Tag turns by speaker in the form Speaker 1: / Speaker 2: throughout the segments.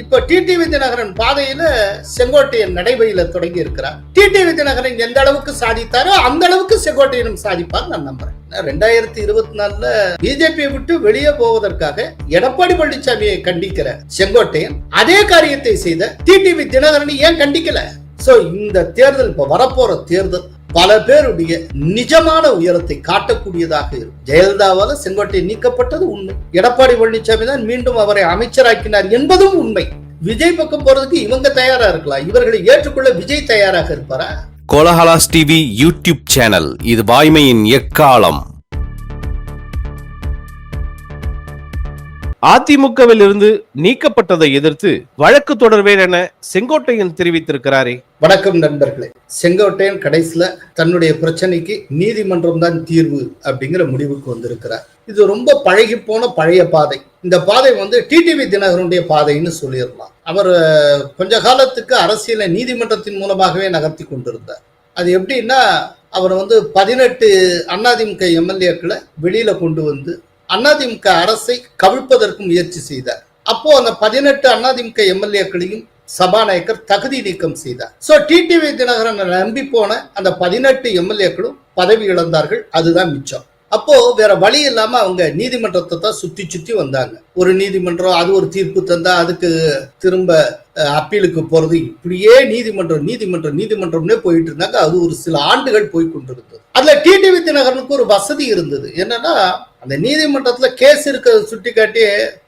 Speaker 1: இப்ப டிடிவி தினகரன் பாதையில செங்கோட்டையன் நடைபையில தொடங்கி இருக்கிறார். டிடிவி தினகரன் எந்த அளவுக்கு சாதித்தாரோ அந்த அளவுக்கு செங்கோட்டையனும் சாதிப்பார் நான் நம்புறேன். ரெண்டாயிரத்தி இருபத்தி நாலுல பிஜேபியை விட்டு வெளியே போவதற்காக எடப்பாடி பழனிசாமியை கண்டிக்கிற செங்கோட்டையன் அதே காரியத்தை செய்த டிடிவி தினகரன் ஏன் கண்டிக்கல? சோ இந்த தேர்தல் இப்ப வரப்போற தேர்தல் பல பேருடைய நிஜமான உயரத்தை காட்டக்கூடியதாக இருக்கும். ஜெயலலிதாவால செங்கோட்டை நீக்கப்பட்டது உண்மை. எடப்பாடி பழனிசாமி தான் மீண்டும் அவரை அமைச்சராக்கினார் என்பதும் உண்மை. விஜய் பக்கம் போறதுக்கு இவங்க தயாரா இருக்கலாம். இவர்களை ஏற்றுக்கொள்ள விஜய் தயாராக இருப்பாரா?
Speaker 2: Kolahalas TV YouTube channel. இது வாய்மையின் எக்காலம். அதிமுகவில் இருந்து நீக்கப்பட்டதை எதிர்த்து வழக்கு தொடர்வேன் என செங்கோட்டையன் தெரிவித்திருக்கிறாரே.
Speaker 1: வணக்கம் நண்பர்களே. செங்கோட்டையன் கடைசியில தன்னுடைய பிரச்சனைக்கு நீதிமன்றம் தான் தீர்வு அப்படிங்கிற முடிவுக்கு வந்திருக்கிறார். இது ரொம்ப பழகி போன பழைய பாதை. இந்த பாதை வந்து டிடிவி தினகரனுடைய பாதைன்னு சொல்லிடலாம். அவர் கொஞ்ச காலத்துக்கு அரசியலை நீதிமன்றத்தின் மூலமாகவே நகர்த்தி கொண்டிருந்தார். அது எப்படின்னா அவர் வந்து பதினெட்டு அதிமுக எம்எல்ஏக்களை வெளியில கொண்டு வந்து அதிமுக அரசை கவிழ்ப்பதற்கு முயற்சி செய்தார். அப்போ அந்த பதினெட்டு அதிமுக எம்எல்ஏக்களையும் சபாநாயகர் தகுதி நீக்கம் செய்தார். சோ டிடிவி தினகரனை நம்பி போன அந்த பதினெட்டு எம்எல்ஏக்களும் பதவி இழந்தார்கள். அதுதான் மிச்சம். அப்போ வேற வழி இல்லாம அவங்க நீதிமன்றத்தை தான் சுத்தி சுத்தி வந்தாங்க. ஒரு நீதிமன்றம் அது ஒரு தீர்ப்பு தந்தா அதுக்கு திரும்ப அப்பீலுக்கு போறது இப்படியே நீதிமன்றம் நீதிமன்றம் நீதிமன்றம்னே போயிட்டு இருந்தாங்க. அது ஒரு சில ஆண்டுகள் போய் கொண்டிருந்தது. அதுல டிடிவி தினகரனுக்கு ஒரு வசதி இருந்தது. என்னன்னா அந்த நீதிமன்றத்துல கேஸ் இருக்கிறத சுட்டி காட்டி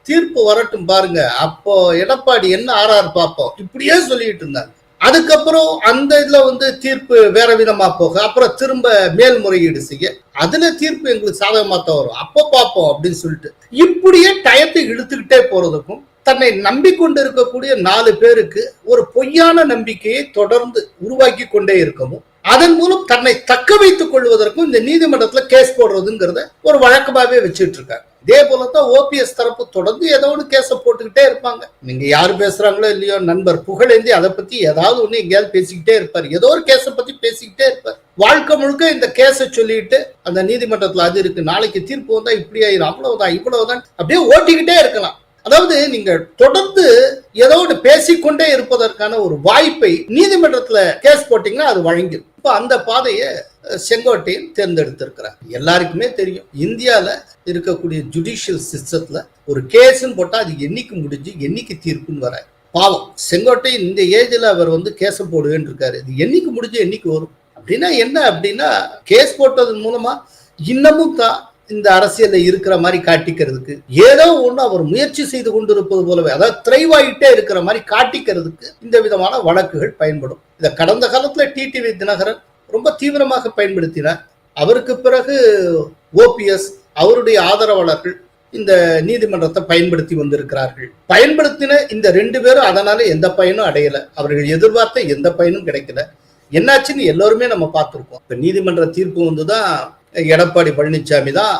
Speaker 1: தீர்ப்பு வரட்டும் பாருங்க. அப்போ எடப்பாடி என்ன ஆறாறு பார்ப்போம். இப்படியே சொல்லிட்டு இருந்தாங்க அதுக்கப்புறம் அந்த இதுல வந்து தீர்ப்பு வேற விதமா போக அப்புறம் திரும்ப மேல்முறையீடு செய்ய. அதுல தீர்ப்பு எங்களுக்கு சாதகமா தான் வரும். அப்போ பார்ப்போம் அப்படின்னு சொல்லிட்டு. இப்படியே டயத்தை இழுத்துக்கிட்டே போறதுக்கும் தன்னை நம்பிக்கொண்டு இருக்கக்கூடிய நாலு பேருக்கு ஒரு பொய்யான நம்பிக்கையை தொடர்ந்து உருவாக்கி கொண்டே இருக்கவும் அதன் மூலம் தன்னை தக்க வைத்துக் கொள்வதற்கும் இந்த நீதிமன்றத்துல கேஸ் போடுறதுங்கிறத ஒரு வழக்கமாவே வச்சுட்டு இருக்காங்க இதே போலதான் ஓபிஎஸ் தரப்பு தொடர்ந்து ஏதோ ஒன்று கேஸை போட்டுக்கிட்டே இருப்பாங்க. நீங்க யார் பேசுறாங்களோ இல்லையோ நண்பர் புகழேந்தி அதை பத்தி ஏதாவது ஒண்ணு எங்கேயாவது பேசிக்கிட்டே இருப்பார். ஏதோ ஒரு கேஸை பத்தி பேசிக்கிட்டே இருப்பார். வாழ்க்கை முழுக்க இந்த கேஸை சொல்லிட்டு அந்த நீதிமன்றத்துல அது இருக்கு. நாளைக்கு தீர்ப்பு வந்தா இப்படி ஆயிரும் அவ்வளவுதான் இவ்வளவுதான். அப்படியே ஓட்டிக்கிட்டே இருக்கலாம். அதாவது நீங்க தொடர்ந்து ஏதோ ஒன்று பேசிக்கொண்டே இருப்பதற்கான ஒரு வாய்ப்பை நீதிமன்றத்துல கேஸ் போட்டீங்கன்னா அது வழங்கிடும் இப்போ அந்த பாதையை அஹ், செங்கோட்டையன் தேர்ந்தெடுத்திருக்கிறார். எல்லாருக்குமே தெரியும். இந்தியாவில் இருக்கக்கூடிய ஜுடிஷியல் சிஸ்டத்தில் ஒரு கேஸ்ன்னு போட்டால் அது என்னைக்கு முடிஞ்சு என்னைக்கு தீர்ப்புன்னு வர பாவம். செங்கோட்டையன் இந்த ஏஜில் அவர் வந்து கேஸை போடுவேன்னு இருக்காரு இது என்னைக்கு முடிஞ்சு என்னைக்கு வரும். அப்படின்னா என்ன? அப்படின்னா கேஸ் போட்டதன் மூலமாக இன்னமும் தான் இந்த அரசியல்ல இருக்கிற மாதிரி காட்டிக்கிறதுக்கு ஏதோ ஒண்ணு அவர் முயற்சி செய்து கொண்டிருப்பது போலவே அதாவது திரைவாயிட்டே இருக்கிற மாதிரி காட்டிக்கிறதுக்கு இந்த விதமான வழக்குகள் பயன்படும். இதை கடந்த காலத்துல டிடிவி தினகரன் ரொம்ப தீவிரமாக பயன்படுத்தினார். அவருக்கு பிறகு ஓபிஎஸ் அவருடைய ஆதரவாளர்கள் இந்த நீதிமன்றத்தை பயன்படுத்தி வந்திருக்கிறார்கள். பயன்படுத்தின இந்த ரெண்டு பேரும் அதனால எந்த பயனும் அடையல. அவர்கள் எதிர்பார்த்த எந்த பயனும் கிடைக்கல. என்னாச்சுன்னு எல்லோருமே நம்ம பார்த்துருக்கோம். இப்போ நீதிமன்ற தீர்ப்பு வந்து தான் எடப்பாடி பழனிசாமி தான்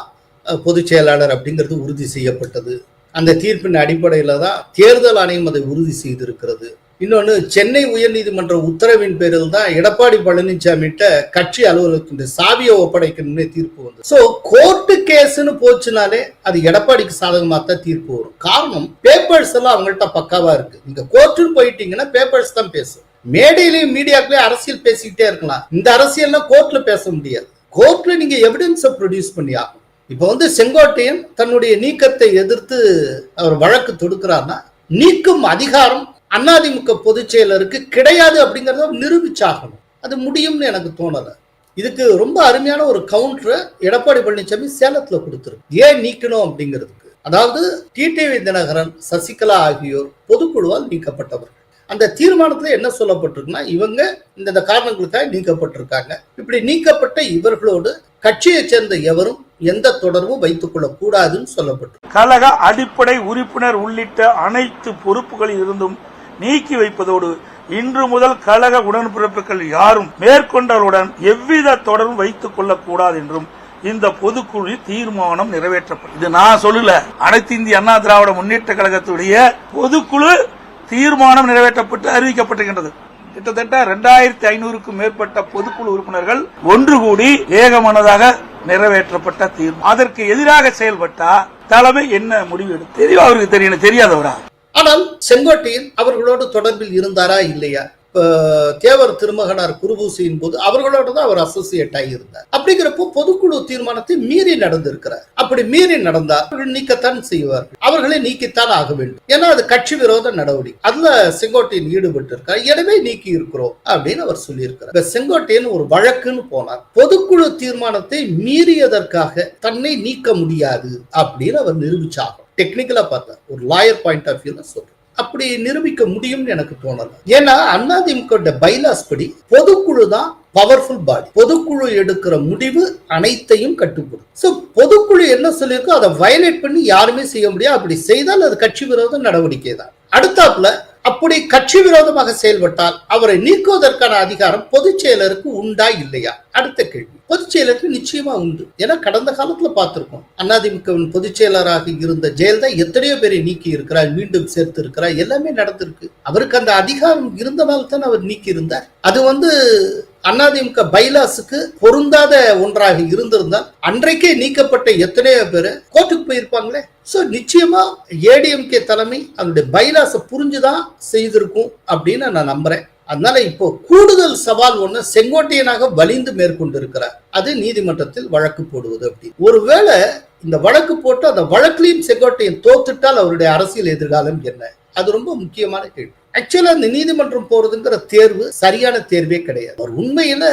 Speaker 1: பொதுச் செயலாளர் அப்படிங்கிறது உறுதி செய்யப்பட்டது. அந்த தீர்ப்பின் அடிப்படையில் தான் தேர்தல் ஆணையம் அதை உறுதி செய்திருக்கிறது. இன்னொன்று சென்னை உயர்நீதிமன்ற உத்தரவின் பேரில் தான் எடப்பாடி பழனிசாமிகிட்ட கட்சி அலுவலகத்தின் சாவியை ஒப்படைக்கணும்னு தீர்ப்பு வந்து ஸோ கோர்ட்டு கேஸ்னு போச்சுனாலே அது எடப்பாடிக்கு சாதகமாக தான் தீர்ப்பு வரும். காரணம் பேப்பர்ஸ் எல்லாம் அவங்கள்ட்ட பக்காவா இருக்கு. நீங்க கோர்ட்டுன்னு போயிட்டீங்கன்னா பேப்பர்ஸ் தான் பேசும். மேடையிலையும் மீடியாக்குள்ளேயும் அரசியல் பேசிக்கிட்டே இருக்கலாம். இந்த அரசியல்லாம் கோர்ட்ல பேச முடியாது. கோர்ட்ல நீங்க எவிடன்ஸை ப்ரொடியூஸ் பண்ணி ஆகணும் இப்போ வந்து செங்கோட்டையன் தன்னுடைய நீக்கத்தை எதிர்த்து அவர் வழக்கு தொடுக்கிறார்னா நீக்கும் அதிகாரம் அதிமுக பொதுச் செயலருக்கு கிடையாது அப்படிங்கறத நிரூபிச்சாகணும். அது முடியும்னு எனக்கு தோணல. இதுக்கு ரொம்ப அருமையான ஒரு கவுண்டரை எடப்பாடி பழனிசாமி சேலத்துல கொடுத்துருக்கு. ஏன் நீக்கணும் அப்படிங்கிறதுக்கு? அதாவது டிடிவி தினகரன் சசிகலா ஆகியோர் பொதுக்குழுவால் நீக்கப்பட்டவர். அந்த தீர்மானத்துல என்ன சொல்லப்பட்டிருக்குன்னா இவங்க இந்த காரணங்களுக்காக நீக்கப்பட்டிருக்காங்க. இப்படி நீக்கப்பட்ட இவர்களோடு கட்சியை சேர்ந்த எவரும் எந்த தொடர்பும் வைத்துக் கொள்ளக் கூடாதுன்னு
Speaker 3: கழக அடிப்படை உறுப்பினர் உள்ளிட்ட அனைத்து பொறுப்புகளில் இருந்தும் நீக்கி வைப்பதோடு இன்று முதல் கழக உடன்பிறப்புகள் யாரும் மேற்கொண்டவருடன் எவ்வித தொடர்பும் வைத்துக் கொள்ளக்கூடாது என்றும் இந்த பொதுக்குழு தீர்மானம் நிறைவேற்றப்படும் இது நான் சொல்லல. அனைத்து இந்திய அண்ணா திராவிட முன்னேற்ற கழகத்துடைய பொதுக்குழு தீர்மானம் நிறைவேற்றப்பட்டு அறிவிக்கப்பட்டிருக்கின்றது. கிட்டத்தட்ட இரண்டாயிரத்தி ஐநூறுக்கும் மேற்பட்ட பொதுக்குழு உறுப்பினர்கள் ஒன்று கூடி ஏகமனதாக நிறைவேற்றப்பட்ட தீர்மானம். அதற்கு எதிராக செயல்பட்டா தலைமை என்ன முடிவு எடுத்து தெளிவா அவருக்கு தெரியணும் தெரியாதவரா?
Speaker 1: ஆனால் செங்கோட்டையில் அவர்களோடு தொடர்பில் இருந்தாரா இல்லையா? தேவர் திருமகனார் குருபூசியின் போது அவர்களோட தான் அவர் அசோசியேட் ஆகியிருந்தார் அப்படிங்கிறப்போ பொதுக்குழு தீர்மானத்தை மீறி நடந்திருக்கிறார். அப்படி மீறி நடந்தா அவர்கள் நீக்கத்தான் செய்வார்கள். அவர்களை நீக்கித்தான் ஆக வேண்டும். ஏன்னா அது கட்சி விரோத நடவடிக்கை. அதுல செங்கோட்டையன் ஈடுபட்டு இருக்கார் எனவே நீக்கி இருக்கிறோம் அப்படின்னு அவர் சொல்லியிருக்கிறார். இப்ப செங்கோட்டையன் ஒரு வழக்குன்னு போனார். பொதுக்குழு தீர்மானத்தை மீறியதற்காக தன்னை நீக்க முடியாது அப்படின்னு அவர் நிரூபிச்சாகும் டெக்னிக்கலா பார்த்தா ஒரு லாயர் பாயிண்ட் ஆஃப் வியூல சொல்றேன் அப்படி நிரூபிக்க முடியும்னு எனக்கு தோணல. ஏன்னா அதிமுக பைலாஸ் படி பொதுக்குழு தான் பவர்ஃபுல் பாடி பொதுக்குழு எடுக்கிற முடிவு அனைத்தையும் கட்டுப்படும் சோ பொதுக்குழு என்ன சொல்லியிருக்கோ அதை வயலேட் பண்ணி யாருமே செய்ய முடியாது. அப்படி செய்தால் அது கட்சி விரோத நடவடிக்கை தான். அடுத்தாப்புல அப்படி கட்சி விரோதமாக செயல்பட்டால் அவரை நீக்குவதற்கான அதிகாரம் பொதுச் செயலருக்கு உண்டா இல்லையா? அடுத்த கேள்வி. பொதுச் செயலருக்கு நிச்சயமா உண்டு. ஏன்னா கடந்த காலத்துல பார்த்திருக்கோம். அதிமுகவின் பொதுச் செயலராக இருந்த ஜெயலலிதா எத்தனையோ பேரை நீக்கி இருக்கிறார் மீண்டும் சேர்த்து இருக்கிறார் எல்லாமே நடந்திருக்கு. அவருக்கு அந்த அதிகாரம் இருந்தனால தான் அவர் நீக்கி இருந்தார். அது வந்து அதிமுக பைலாஸுக்கு பொருந்தாத ஒன்றாக இருந்திருந்தால் அன்றைக்கே நீக்கப்பட்ட எத்தனையோ பேர் கோர்ட்டுக்கு போயிருப்பாங்களே? சோ நிச்சயமா ஏடிஎம்கே தலைமை அதனுடைய பைலாஸை புரிஞ்சுதான் செய்திருக்கும் அப்படின்னு நான் நம்புறேன். அதனால இப்போ கூடுதல் சவால் ஒன்று செங்கோட்டையனாக வலிந்து மேற்கொண்டிருக்கிறார். அது நீதிமன்றத்தில் வழக்கு போடுவது அப்படி. ஒருவேளை இந்த வழக்கு போட்டு அந்த வழக்கிலையும் செங்கோட்டையன் தோத்துட்டால் அவருடைய அரசியல் எதிர்காலம் என்ன? அது ரொம்ப முக்கியமான கேள்வி. ஆக்சுவலா இந்த நீதிமன்றம் போறதுங்கிற தேர்வு சரியான தேர்வே கிடையாது. அவர் உண்மையில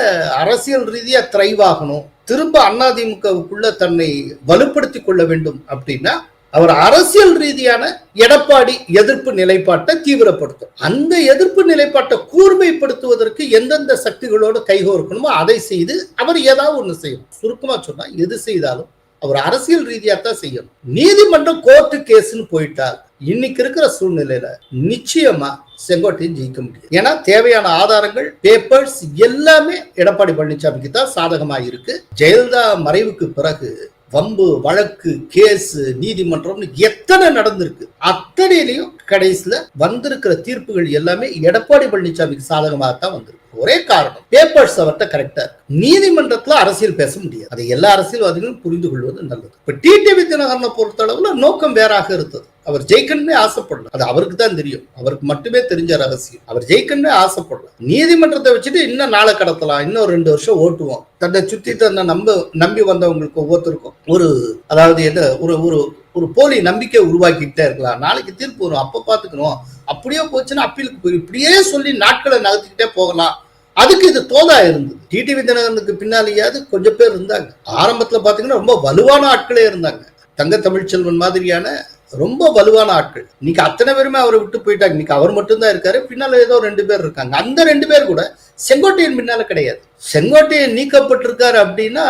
Speaker 1: அரசியல் ரீதியா திரைவாகணும் திரும்ப அதிமுகவுக்குள்ள தன்னை வலுப்படுத்தி கொள்ள வேண்டும் அப்படின்னா அவர் அரசியல் ரீதியான எடப்பாடி எதிர்ப்பு நிலைப்பாட்டை தீவிரப்படுத்தும். அந்த எதிர்ப்பு நிலைப்பாட்டை கூர்மைப்படுத்துவதற்கு எந்தெந்த சக்திகளோடு கைகோர்க்கணுமோ அதை செய்து அவர் ஏதாவது ஒன்று செய்யணும். சுருக்கமா சொன்னா எது செய்தாலும் அவர் அரசியல் ரீதியாக தான் செய்யணும். நீதிமன்றம் கோர்ட்டு கேஸ்ன்னு போயிட்டால் இன்னைக்கு இருக்கிற சூழ்நிலையில நிச்சயமா செங்கோட்டையும் ஜெயிக்க முடியும் ஏன்னா தேவையான ஆதாரங்கள் பேப்பர்ஸ் எல்லாமே எடப்பாடி பழனிசாமிக்கு தான் சாதகமா இருக்கு ஜெயலலிதா மறைவுக்கு பிறகு வம்பு வழக்கு கேஸு நீதிமன்றம்னு எத்தனை நடந்திருக்கு? அத்தனையிலையும் கடைசியில வந்திருக்கிற தீர்ப்புகள் எல்லாமே எடப்பாடி பழனிசாமிக்கு சாதகமாக தான் வந்திருக்கு. ஒரே காரணம் பேப்பர்ஸ் அவர்கிட்ட கரெக்டா இருக்கு. நீதிமன்றத்துல அரசியல் பேச முடியாது. அதை எல்லா அரசியல்வாதிகளும் புரிந்து கொள்வது நல்லது. இப்ப டிடிவி தினகரனை பொறுத்தளவுல நோக்கம் வேறாக இருந்தது. அவர் ஜெயிக்கணும்னே ஆசைப்படல. அது அவருக்கு தான் தெரியும். அவருக்கு மட்டுமே தெரிஞ்ச ரகசியம். அவர் ஜெயிக்கணும்னே ஆசைப்படல. நீதிமன்றத்தை வச்சுட்டு இன்னும் நாளை கடத்தலாம். இன்னும் ரெண்டு வருஷம் ஓட்டுவோம். தன்னை சுத்தி தன்னை நம்ப நம்பி வந்தவங்களுக்கு ஒவ்வொருத்தருக்கும் ஒரு அதாவது என்ன ஒரு ஒரு ஒரு போலி நம்பிக்கை உருவாக்கிட்டே இருக்கலாம். நாளைக்கு தீர்ப்பு வரும். அப்ப பாத்துக்கணும். அப்படியே போச்சுன்னா அப்பீலுக்கு போய் இப்படியே சொல்லி நாட்களை நகர்த்திக்கிட்டே போகலாம். அதுக்கு இது தோதா இருந்தது. டிடிவி தினகரனுக்கு பின்னாலேயாவது கொஞ்சம் பேர் இருந்தாங்க. ஆரம்பத்துல பாத்தீங்கன்னா ரொம்ப வலுவான ஆட்களே இருந்தாங்க. தங்க தமிழ்ச்செல்வன் மாதிரியான ரொம்ப வலுவான ஆட்கள். இன்னைக்கு அத்தனை பேருமே அவரை விட்டு போயிட்டாங்க. இன்னைக்கு அவர் மட்டும்தான் இருக்காரு. பின்னால ஏதோ ரெண்டு பேர் இருக்காங்க. அந்த ரெண்டு பேர் கூட செங்கோட்டையன் பின்னால கிடையாது. செங்கோட்டையன் நீக்கப்பட்டிருக்காரு அப்படின்னா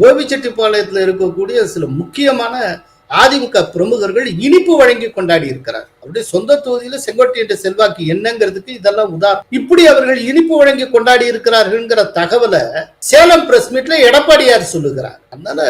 Speaker 1: கோபிச்செட்டிப்பாளையத்துல இருக்கக்கூடிய சில முக்கியமான அதிமுக பிரமுகர்கள் இனிப்பு வழங்கி கொண்டாடி இருக்கிறார். அப்படி சொந்த தொகுதியில செங்கோட்டையின்ற செல்வாக்கு என்னங்கிறதுக்கு இதெல்லாம் உதாரணம் இப்படி அவர்கள் இனிப்பு வழங்கி கொண்டாடி இருக்கிறார்கள்ங்கிற தகவலை சேலம் பிரஸ் மீட்ல எடப்பாடியார் சொல்லுகிறார். அதனால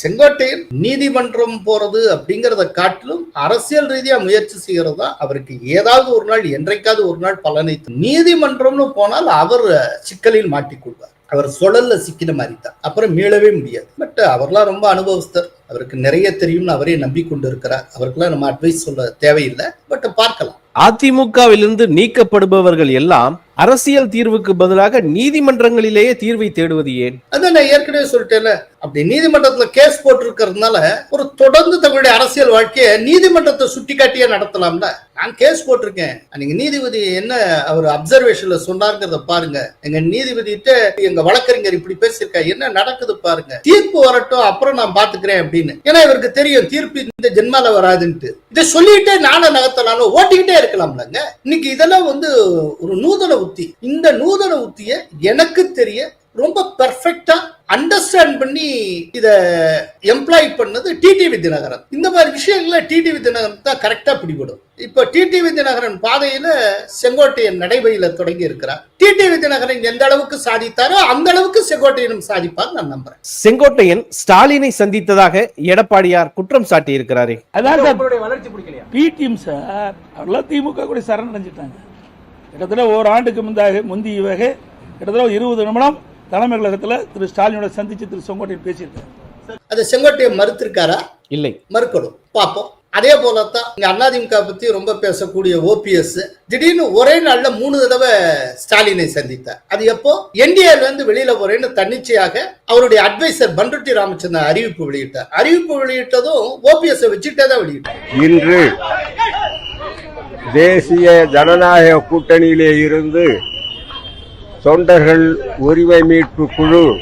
Speaker 1: செங்கோட்டையன் நீதிமன்றம் போறது அப்படிங்கறத காட்டிலும் அரசியல் ரீதியா முயற்சி செய்கிறதா தான் அவருக்கு ஏதாவது ஒரு நாள் என்றைக்காவது ஒரு நாள் பலனை நீதிமன்றம்னு போனால் அவர் சிக்கலில் மாட்டிக்கொள்வார். அவர் சுழல்ல சிக்கின மாதிரி தான் அப்புறம் மீளவே முடியாது. பட் அவர்லாம் ரொம்ப அனுபவஸ்தர். அவருக்கு நிறைய தெரியும்னு அவரே நம்பிக்கொண்டு இருக்கிறார் அவருக்கெல்லாம் நம்ம அட்வைஸ் சொல்ல தேவையில்லை. பட் பார்க்கலாம்.
Speaker 2: அதிமுகவிலிருந்து நீக்கப்படுபவர்கள் எல்லாம் அரசியல் தீர்வுக்கு பதிலாக நீதிமன்றங்களிலேயே தீர்வை தேடுவது ஏன்?
Speaker 1: அதான் நான் ஏற்கனவே சொல்லிட்டேன்ல. அப்படி நீதிமன்றத்துல கேஸ் போட்டிருக்கிறதுனால ஒரு தொடர்ந்து தங்களுடைய அரசியல் வாழ்க்கையை நீதிமன்றத்தை சுட்டி காட்டியே நடத்தலாம்ல. நான் கேஸ் போட்டிருக்கேன். நீங்க நீதிபதி என்ன அவர் அப்சர்வேஷன்ல சொன்னாருங்கிறத பாருங்க. எங்க நீதிபதிட்ட எங்க வழக்கறிஞர் இப்படி பேசியிருக்கா என்ன நடக்குது பாருங்க. தீர்ப்பு வரட்டும் அப்புறம் நான் பாத்துக்கிறேன் அப்படின்னு. ஏன்னா இவருக்கு தெரியும் தீர்ப்பு இந்த ஜென்மால வராதுன்ட்டு. இதை சொல்லிட்டே நானும் நகர்த்தலாம்னு ஓட்டிக்கிட்டே இருக்கலாம்லங்க. இன்னைக்கு இதெல்லாம் வந்து ஒரு நூதன உத்தி இந்த நூதன உத்தியை எனக்கு தெரிய ரொம்ப பெர்ஃபெக்டா அண்டர்ஸ்டாண்ட் பண்ணி இத எம்ப்ளாய் பண்ணது டிடிவி தினகரன். இந்த மாதிரி விஷயங்கள்ல டிடிவி தினகரன் தான் கரெக்டா பிடிபடும். இப்ப டிடிவி தினகரன் பாதையில செங்கோட்டையன் நடைபையில தொடங்கி இருக்கிறார். டிடிவி தினகரன் எந்த அளவுக்கு சாதித்தாரோ அந்த அளவுக்கு செங்கோட்டையனும் சாதிப்பார் நான் நம்புறேன்.
Speaker 2: செங்கோட்டையன் ஸ்டாலினை சந்தித்ததாக எடப்பாடியார் குற்றம் சாட்டி இருக்கிறாரே
Speaker 3: அதான்
Speaker 4: வளர்ச்சி பிடிக்கலையா?
Speaker 3: பி டீம் சார் திமுக கூட சரணடைஞ்சிட்டாங்க. கிட்டத்தட்ட ஓராண்டுக்கு முந்தாக முந்தைய வகை கிட்டத்தட்ட ஒரு இருபது நிமிடம் தலைமை கழகத்தில் திரு ஸ்டாலினோட சந்திச்சு திரு செங்கோட்டையன் பேசியிருக்காரு.
Speaker 1: அதை செங்கோட்டையன் மறுத்திருக்காரா?
Speaker 2: இல்லை.
Speaker 1: மறுக்கணும். பார்ப்போம். அதே போலத்தான் இங்க அதிமுக பத்தி ரொம்ப பேசக்கூடிய ஓபிஎஸ் திடீர்னு ஒரே நாள்ல மூணு தடவை ஸ்டாலினை சந்தித்தார். அது எப்போ? என்டிஏல இருந்து வெளியில போறேன்னு தன்னிச்சையாக அவருடைய அட்வைசர் பண்ருட்டி ராமச்சந்திரன் அறிவிப்பு வெளியிட்டார். அறிவிப்பு வெளியிட்டதும் ஓபிஎஸ் வச்சுட்டே தான் வெளியிட்டார்.
Speaker 4: இன்று தேசிய ஜனநாயக கூட்டணியிலே இருந்து தொண்டர்கள் உரிமை மீட்பு குழு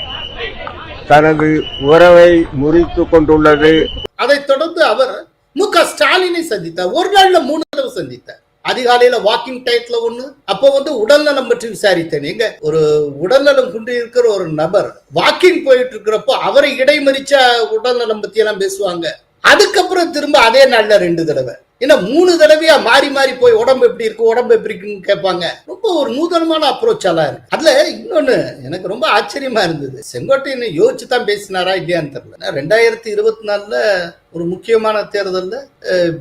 Speaker 4: தனது உறவை முறித்துக் கொண்டுள்ளது.
Speaker 1: அதைத் தொடர்ந்து அவர் மு க ஸ்டாலினை சந்தித்தார். ஒரு நாள்ல மூணு தடவை சந்தித்தார். அதிகாலையில வாக்கிங் டயத்துல ஒண்ணு அப்போ வந்து உடல்நலம் பற்றி விசாரித்தேன். எங்க? ஒரு உடல்நலம் கொண்டு இருக்கிற ஒரு நபர் வாக்கிங் போயிட்டு இருக்கிறப்போ அவரை இடைமறிச்சா உடல்நலம் பத்தி எல்லாம் பேசுவாங்க. அதுக்கப்புறம் திரும்ப அதே நாள்ல ரெண்டு தடவை. ஏன்னா மூணு தடவையா மாறி மாறி போய் உடம்பு எப்படி இருக்கு உடம்பு எப்படி இருக்குன்னு கேட்பாங்க. ரொம்ப ஒரு நூதனமான அப்ரோச்சாலாம் இருக்கு. அதுல இன்னொன்னு எனக்கு ரொம்ப ஆச்சரியமா இருந்தது. செங்கோட்டையனை யோசிச்சு தான் பேசினாரா இல்லையான்னு தெரியல. ரெண்டாயிரத்தி இருபத்தி நாலுல ஒரு முக்கியமான தேர்தல்ல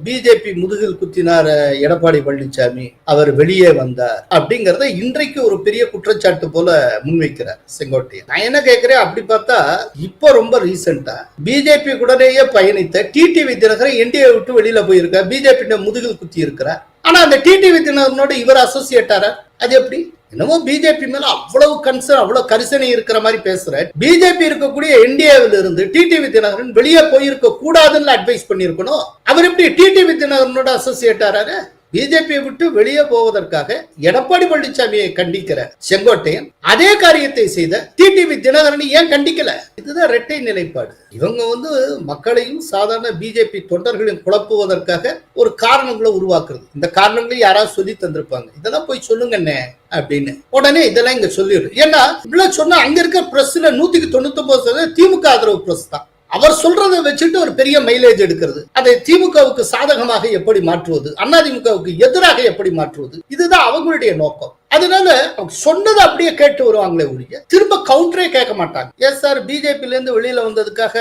Speaker 1: பிஜேபி முதுகில் குத்தினார் எடப்பாடி பழனிசாமி அவர் வெளியே வந்தார் அப்படிங்கறத இன்றைக்கு ஒரு பெரிய குற்றச்சாட்டு போல முன்வைக்கிறார் செங்கோட்டையன். நான் என்ன கேட்கிறேன்? அப்படி பார்த்தா இப்போ ரொம்ப ரீசெண்டா பிஜேபி கூடலேயே பயணித்த டிடிவி தினகரன் என்டிஏ விட்டு வெளியில போயிருக்கார். பிஜேபி முதுகில் குத்தி இருக்கிறார் ஆனா அந்த டிடிவி தினகரனோட இவர் அசோசியேட்டாரா அது எப்படி? என்னமோ பிஜேபி மேல அவ்வளவு கன்சர்ன் அவ்வளவு கரிசனை இருக்கிற மாதிரி பேசுற. பிஜேபி இருக்கக்கூடிய என்டிஏவில் இருந்து டிடிவி தினகரன் வெளியே போயிருக்க கூடாதுன்னு அட்வைஸ் பண்ணிருக்கணும் அவர் எப்படி டிடிவி தினகரனோட அசோசியேட் ஆறாரு? பிஜேபியை விட்டு வெளியே போவதற்காக எடப்பாடி பழனிசாமியை கண்டிக்கிற செங்கோட்டையன் அதே காரியத்தை செய்த டிடிவி தினகரனை ஏன் கண்டிக்கல? இதுதான் இரட்டை நிலைப்பாடு. இவங்க வந்து மக்களையும் சாதாரண பிஜேபி தொண்டர்களையும் குழப்புவதற்காக ஒரு காரணங்களை உருவாக்குறது. இந்த காரணங்களை யாராவது சொல்லி தந்திருப்பாங்க. இதெல்லாம் போய் சொல்லுங்கண்ணே அப்படின்னு. உடனே இதெல்லாம் இங்க சொல்லிடு ஏன்னா இப்படிலாம் சொன்னா அங்க இருக்க பிரஸ்ல நூத்திக்கு தொண்ணூத்தி ஒன்பது திமுக ஆதரவு பிரஸ் தான். அவர் சொல்றதை வச்சுட்டு ஒரு பெரிய மைலேஜ் எடுக்கிறது. அதை திமுகவுக்கு சாதகமாக எப்படி மாற்றுவது? அதிமுகவுக்கு எதிராக எப்படி மாற்றுவது? இதுதான் அவங்களுடைய நோக்கம். அதனால அவங்க சொன்னதை அப்படியே கேட்டு வருவாங்களே ஒழிய திரும்ப கவுண்டரே கேட்க மாட்டாங்க. எஸ் சார் பிஜேபில இருந்து வெளியில வந்ததுக்காக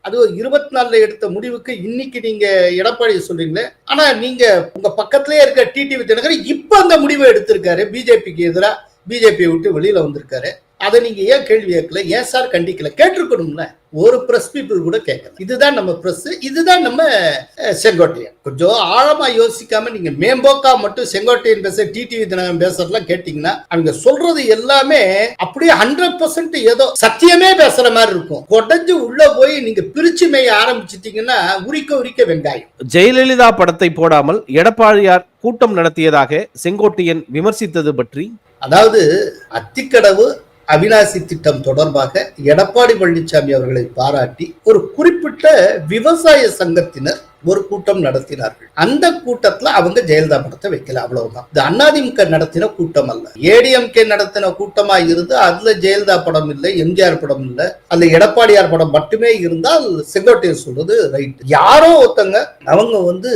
Speaker 1: அது ஒரு இருபத்தி நாலுல எடுத்த முடிவுக்கு இன்னைக்கு நீங்க எடப்பாடி சொல்றீங்களே? ஆனா நீங்க உங்க பக்கத்திலேயே இருக்க டிடிவி தினகரன் இப்ப அந்த முடிவை எடுத்திருக்காரு. பிஜேபிக்கு எதிராக பிஜேபியை விட்டு வெளியில வந்திருக்காரு. அதை நீங்க ஏன் கேள்வி கேட்கல ஏன் சார் கண்டிக்கல? கேட்டிருக்கணும்ல. ஒரு பிரஸ் பீப்புள் கூட கேட்கல. இதுதான் நம்ம பிரஸ் இதுதான் நம்ம செங்கோட்டையன். கொஞ்சம் ஆழமா யோசிக்காம நீங்க மேம்போக்கா மட்டும் செங்கோட்டையன் பேச டிடிவி தினகரன் பேசுறதெல்லாம் கேட்டீங்கன்னா அவங்க சொல்றது எல்லாமே அப்படியே ஹண்ட்ரட் பர்சன்ட் ஏதோ சத்தியமே பேசுற மாதிரி இருக்கும். கொடைஞ்சு உள்ள போய் நீங்க பிரிச்சு மேய ஆரம்பிச்சிட்டீங்கன்னா உரிக்க உரிக்க வெங்காயம்.
Speaker 2: ஜெயலலிதா படத்தை போடாமல் எடப்பாடியார் கூட்டம் நடத்தியதாக செங்கோட்டையன் விமர்சித்தது பற்றி?
Speaker 1: அதாவது அத்திக்கடவு அவிநாசி திட்டம் தொடர்பாக எடப்பாடி பழனிசாமி அவர்களை பாராட்டி ஒரு குறிப்பிட்ட விவசாய சங்கத்தினர் ஒரு கூட்டம் நடத்தினார்கள். அந்த கூட்டத்துல அவங்க ஜெயலலிதா படத்தை வைக்கல அவ்வளவுதான். இது அண்ணாதிமுக நடத்தின கூட்டம் அல்ல. ஏடிஎம்கே நடத்தின கூட்டமா இருந்து அதுல ஜெயலலிதா படம் இல்லை எம்ஜிஆர் படம் இல்லை அதுல எடப்பாடியார் படம் மட்டுமே இருந்தால் செங்கோட்டையன் சொல்றது ரைட் யாரோ ஒருத்தங்க அவங்க வந்து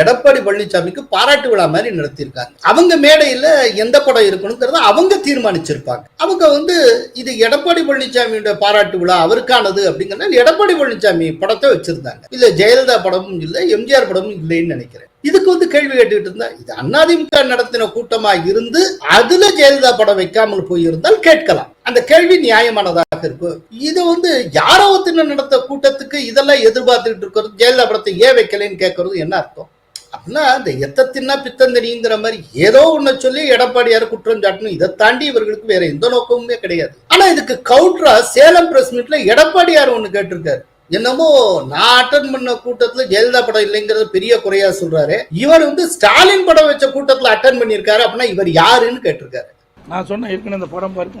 Speaker 1: எடப்பாடி பழனிசாமிக்கு பாராட்டு விழா மாதிரி நடத்தியிருக்காங்க. அவங்க மேடையில எந்த படம் இருக்கணுங்கிறத அவங்க தீர்மானிச்சிருப்பாங்க. அவங்க வந்து இது எடப்பாடி பழனிசாமியோட பாராட்டு விழா அவருக்கானது அப்படிங்கறத எடப்பாடி பழனிசாமி படத்தை வச்சிருந்தாங்க. இல்ல ஜெயலலிதா படமும் இல்லை எம்ஜிஆர் படமும் இல்லைன்னு நினைக்கிறேன். இதுக்கு வந்து கேள்வி கேட்டுக்கிட்டு இருந்தா இது அதிமுக நடத்தின கூட்டமா இருந்து அதுல ஜெயலலிதா படம் வைக்காமல் போயிருந்தால் கேட்கலாம். அந்த கேள்வி நியாயமானதாக இருக்கும். இது வந்து யாரோ ஒருத்தர் நடத்த கூட்டத்துக்கு இதெல்லாம் எதிர்பார்த்துக்கிட்டு இருக்கிறது ஜெயலலிதா படத்தை ஏன் வைக்கலைன்னு கேட்கறது என்ன அர்த்தம்? அப்படின்னா இந்த எத்தத்தின்னா பித்தந்தனிங்கிற மாதிரி ஏதோ ஒன்ன சொல்லி எடப்பாடியார் குற்றம் சாட்டணும் இதை தாண்டி இவர்களுக்கு வேற எந்த நோக்கமுமே கிடையாது. ஆனா இதுக்கு கவுண்டரா சேலம் பிரஸ் மீட்ல எடப்பாடியார் ஒண்ணு கேட்டிருக்காரு. என்னமோ நான் அட்டன் பண்ண கூட்டத்துல ஜெயலலிதா படம் இல்லைங்கிறது பெரிய குறையா சொல்றாரு. இவர் வந்து ஸ்டாலின் படம் வச்ச கூட்டத்துல அட்டன் பண்ணியிருக்காரு அப்படின்னா இவர் யாருன்னு கேட்டிருக்காரு.
Speaker 3: நான் சொன்ன ஏற்கனவே இந்த படம் பாருங்க.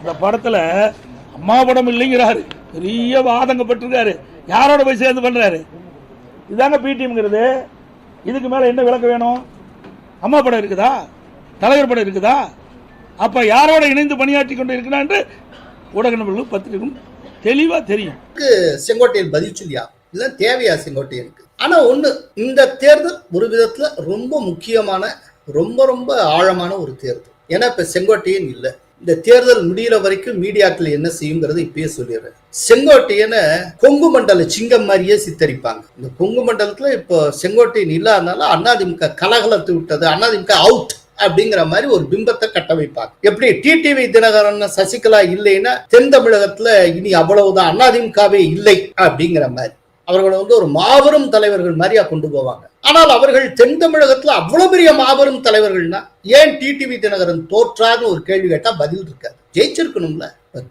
Speaker 3: இந்த படத்துல அம்மா படம் இல்லைங்கிறாரு. பெரிய ஆதங்கப்பட்டிருக்காரு யாரோட போய் சேர்ந்து பண்றாரு? இதாங்க பிடிஎம்ங்கிறது இதுக்கு மேல என்ன விளக்க வேணும்? அம்மா படம் இருக்குதா? தலைவர் படம் இருக்குதா? அப்ப யாரோட இணைந்து பணியாற்றி கொண்டு இருக்கிறான் என்று ஊடக நபர்களும் பத்திரிகைகளும் தெளிவா தெரியும்.
Speaker 1: செங்கோட்டையன் பதில் சொல்லியா? இல்ல தேவையா செங்கோட்டையனுக்கு? ஆனா ஒண்ணு இந்த தேர்தல் ஒரு விதத்துல ரொம்ப முக்கியமான ரொம்ப ரொம்ப ஆழமான ஒரு தேர்தல். ஏன்னா இப்ப செங்கோட்டையன் இல்ல. இந்த தேர்தல் முடியிற வரைக்கும் மீடியாக்கள் என்ன செய்யுங்கிறது இப்பயே சொல்லிடுறேன். செங்கோட்டையனை கொங்கு மண்டல சிங்கம் மாதிரியே சித்தரிப்பாங்க. இந்த கொங்கு மண்டலத்துல இப்போ செங்கோட்டையன் இல்லாதனால அண்ணாதிமுக கலகலத்து விட்டது அண்ணாதிமுக அவுட் அப்படிங்கிற மாதிரி ஒரு பிம்பத்தை கட்ட வைப்பாங்க. எப்படி? டிடிவி தினகரன் சசிகலா இல்லைன்னா தென் தமிழகத்துல இனி அவ்வளவுதான். அதிமுகவே இல்லை அப்படிங்கிற மாதிரி. அவர்களை வந்து ஒரு மாபெரும் தலைவர்கள் மாதிரியா கொண்டு போவாங்க. ஆனால் அவர்கள் தென் தமிழகத்துல அவ்வளவு பெரிய மாபெரும் தலைவர்கள்னா ஏன் டிடிவி தினகரன் தோற்றார்னு ஒரு கேள்வி கேட்டா பதில் இருக்காது. ஜெயிச்சிருக்கணும்ல.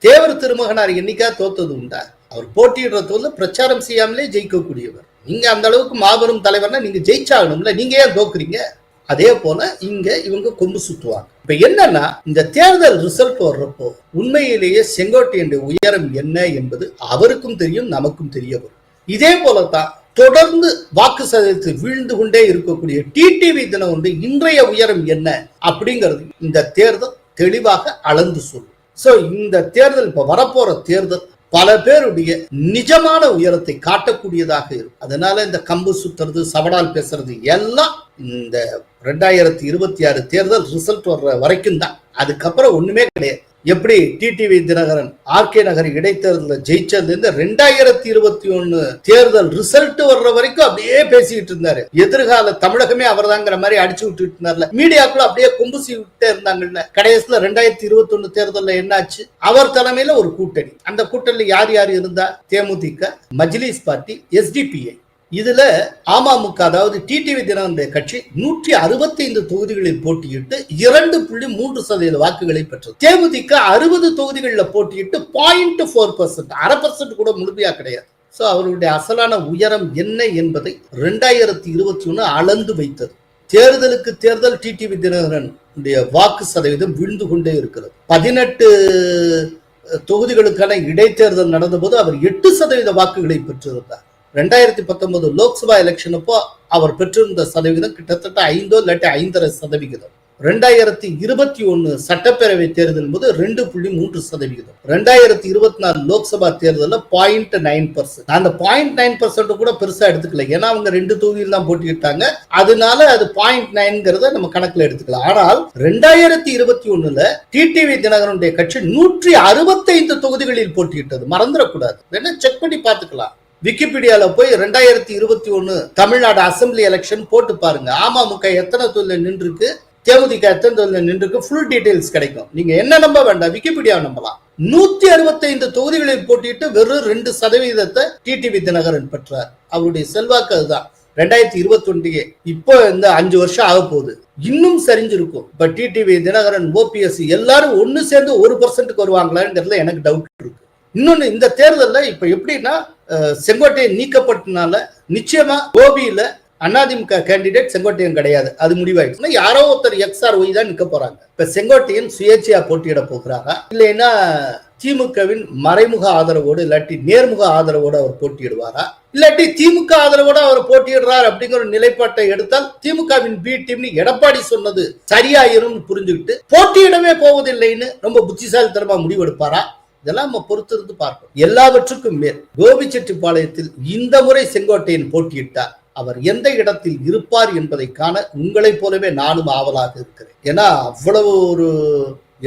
Speaker 1: தேவர் திருமகனார் என்னைக்கா தோத்தது உண்டா? அவர் போட்டியிடுறது வந்து பிரச்சாரம் செய்யாமலே ஜெயிக்கக்கூடியவர். நீங்க அந்த அளவுக்கு மாபெரும் தலைவர்னா நீங்க ஜெயிச்சாகணும்ல. நீங்க ஏன் தோக்குறீங்க? அதே போல இங்க இவங்க கொம்பு சுத்துவாங்க இப்ப என்னன்னா இந்த தேர்தல் ரிசல்ட் வர்றப்போ உண்மையிலேயே செங்கோட்டையனுடைய உயரம் என்ன என்பது அவருக்கும் தெரியும் நமக்கும் தெரிய வரும். இதே போலத்தான் தொடர்ந்து வாக்கு சதவீதத்தில் வீழ்ந்து கொண்டே இருக்கக்கூடிய டிடிவி தினம் வந்து இன்றைய உயரம் என்ன அப்படிங்கிறது இந்த தேர்தல் தெளிவாக அளந்து சொல்லும். சோ இந்த தேர்தல் இப்ப வரப்போற தேர்தல் பல பேருடைய நிஜமான உயரத்தை காட்டக்கூடியதாக இருக்கும். அதனால இந்த கம்பு சுத்துறது சவடால் பேசுறது எல்லாம் இந்த ரெண்டாயிரத்தி இருபத்தி ஆறு தேர்தல் ரிசல்ட் வர்ற வரைக்கும் தான். அதுக்கப்புறம் ஒண்ணுமே கிடையாது. எப்படி டிடிவி தினகரன் ஆர்கே நகர் இடைத்தேர்தலில் ஜெயிச்சதுல இருந்து ரெண்டாயிரத்தி இருபத்தி ஒண்ணு தேர்தல் ரிசல்ட் வர்ற வரைக்கும் அப்படியே பேசிக்கிட்டு இருந்தாரு. எதிர்கால தமிழகமே அவர்தாங்கிற மாதிரி அடிச்சு விட்டுட்டு இருந்தார்ல. மீடியாக்குள்ள அப்படியே கும்புசி விட்டே இருந்தாங்கல்ல. கடைசியில ரெண்டாயிரத்தி இருபத்தி ஒண்ணு தேர்தலில் என்னாச்சு? அவர் தலைமையில ஒரு கூட்டணி. அந்த கூட்டணியில் யார் யார் இருந்தா? தேமுதிக மஜ்லிஸ் பார்ட்டி எஸ்டிபிஐ இதுல அமமுக அதாவது டிடிவி தினகரனுடைய கட்சி நூற்றி அறுபத்தி ஐந்து தொகுதிகளில் போட்டியிட்டு இரண்டு புள்ளி மூன்று சதவீத வாக்குகளை பெற்றது. தேமுதிக அறுபது தொகுதிகளில் போட்டியிட்டு பாயிண்ட் ஃபோர் பர்சன்ட் அரை பர்சன்ட் கூட முழுமையா கிடையாது. ஸோ அவருடைய அசலான உயரம் என்ன என்பதை ரெண்டாயிரத்தி இருபத்தி ஒன்று அளந்து வைத்தது. தேர்தலுக்கு தேர்தல் டிடிவி தினகரன் வாக்கு சதவீதம் விழுந்து கொண்டே இருக்கிறது. பதினெட்டு தொகுதிகளுக்கான இடைத்தேர்தல் நடந்தபோது அவர் எட்டு சதவீத வாக்குகளை பெற்றிருந்தார். ரெண்டாயிரத்தி பத்தொன்பது லோக்சபா எலெக்ஷன் அப்போ அவர் பெற்றிருந்த சதவிகிதம் கிட்டத்தட்ட ஐந்தோ இல்லாட்டி ஐந்தரை சதவிகிதம். ரெண்டாயிரத்தி இருபத்தி ஒன்னு சட்டப்பேரவை தேர்தல் போது ரெண்டு புள்ளி மூன்று சதவிகிதம். ரெண்டாயிரத்தி இருபத்தி நாலு லோக்சபா தேர்தலில் பாயிண்ட் நைன் பர்சன்ட் அந்த பாயிண்ட் நைன் பர்சன்ட் கூட பெருசா எடுத்துக்கல. ஏன்னா அவங்க ரெண்டு தொகுதியில் தான் போட்டிக்கிட்டாங்க அதனால அது பாயிண்ட் நைன்ங்கிறத நம்ம கணக்குல எடுத்துக்கலாம். ஆனால் ரெண்டாயிரத்தி இருபத்தி ஒண்ணுல டிடிவி தினகரனுடைய கட்சி நூற்றி அறுபத்தைந்து தொகுதிகளில் போட்டியிட்டது. மறந்துடக்கூடாது. வேணா செக் பண்ணி பார்த்துக்கலாம். விக்கிபீடியால போய் ரெண்டாயிரத்தி இருபத்தி ஒன்று தமிழ்நாடு அசெம்பிளி எலெக்ஷன் போட்டு பாருங்க. அமமுக எத்தனை தொழில நின்றுருக்கு? தேமுதிக எத்தனை தொழில நின்றுருக்கு? ஃபுல் டீடைல்ஸ் கிடைக்கும். நீங்க என்ன நம்ப வேண்டாம்? விக்கிபீடியா நம்பலாம். நூத்தி அறுபத்தைந்து தொகுதிகளில் போட்டிட்டு வெறும் ரெண்டு சதவீதத்தை டிடிவி தினகரன் பெற்றார். அவருடைய செல்வாக்கு அதுதான். ரெண்டாயிரத்தி இருபத்தி ஒன்றியே இப்போ இந்த அஞ்சு வருஷம் ஆக போகுது. இன்னும் சரிஞ்சிருக்கும். இப்ப டிடிவி தினகரன் ஓபிஎஸ் எல்லாரும் ஒன்னு சேர்ந்து ஒரு பர்சன்ட்டுக்கு வருவாங்களாங்கிறதுல எனக்கு டவுட் இருக்கு. இன்னொன்னு இந்த தேர்தலில் இப்ப எப்படின்னா செங்கோட்டையை நீக்கப்பட்டனால நிச்சயமா கோபியில அதிமுக கேண்டிடேட் செங்கோட்டையன் கிடையாது. அது முடிவாயிடுச்சுன்னா யாரோ ஒருத்தர் எக்ஸ்ஆர் ஒய் தான் நிக்க போறாங்க. இப்ப செங்கோட்டையன் சுயேட்சையா போட்டியிட போகிறாரா? இல்லைன்னா திமுகவின் மறைமுக ஆதரவோடு இல்லாட்டி நேர்முக ஆதரவோடு அவர் போட்டியிடுவாரா? இல்லாட்டி திமுக ஆதரவோட அவர் போட்டியிடுறார் அப்படிங்கிற ஒரு நிலைப்பாட்டை எடுத்தால் திமுகவின் பி டீம்னு எடப்பாடி சொன்னது சரியாயிரும் புரிஞ்சுக்கிட்டு போட்டியிடவே போவதில்லைன்னு ரொம்ப புத்திசாலித்தனமா முடிவெடுப்பாரா? இதெல்லாம் நம்ம பொறுத்திருந்து பார்ப்போம் எல்லாவற்றுக்கும் மேல் கோபிச்செட்டிப்பாளையத்தில் இந்த முறை செங்கோட்டையன் போட்டியிட்டார். அவர் எந்த இடத்தில் இருப்பார் என்பதை காண உங்களைப் போலவே நானும் ஆவலாக இருக்கிறேன். ஏன்னா அவ்வளவு ஒரு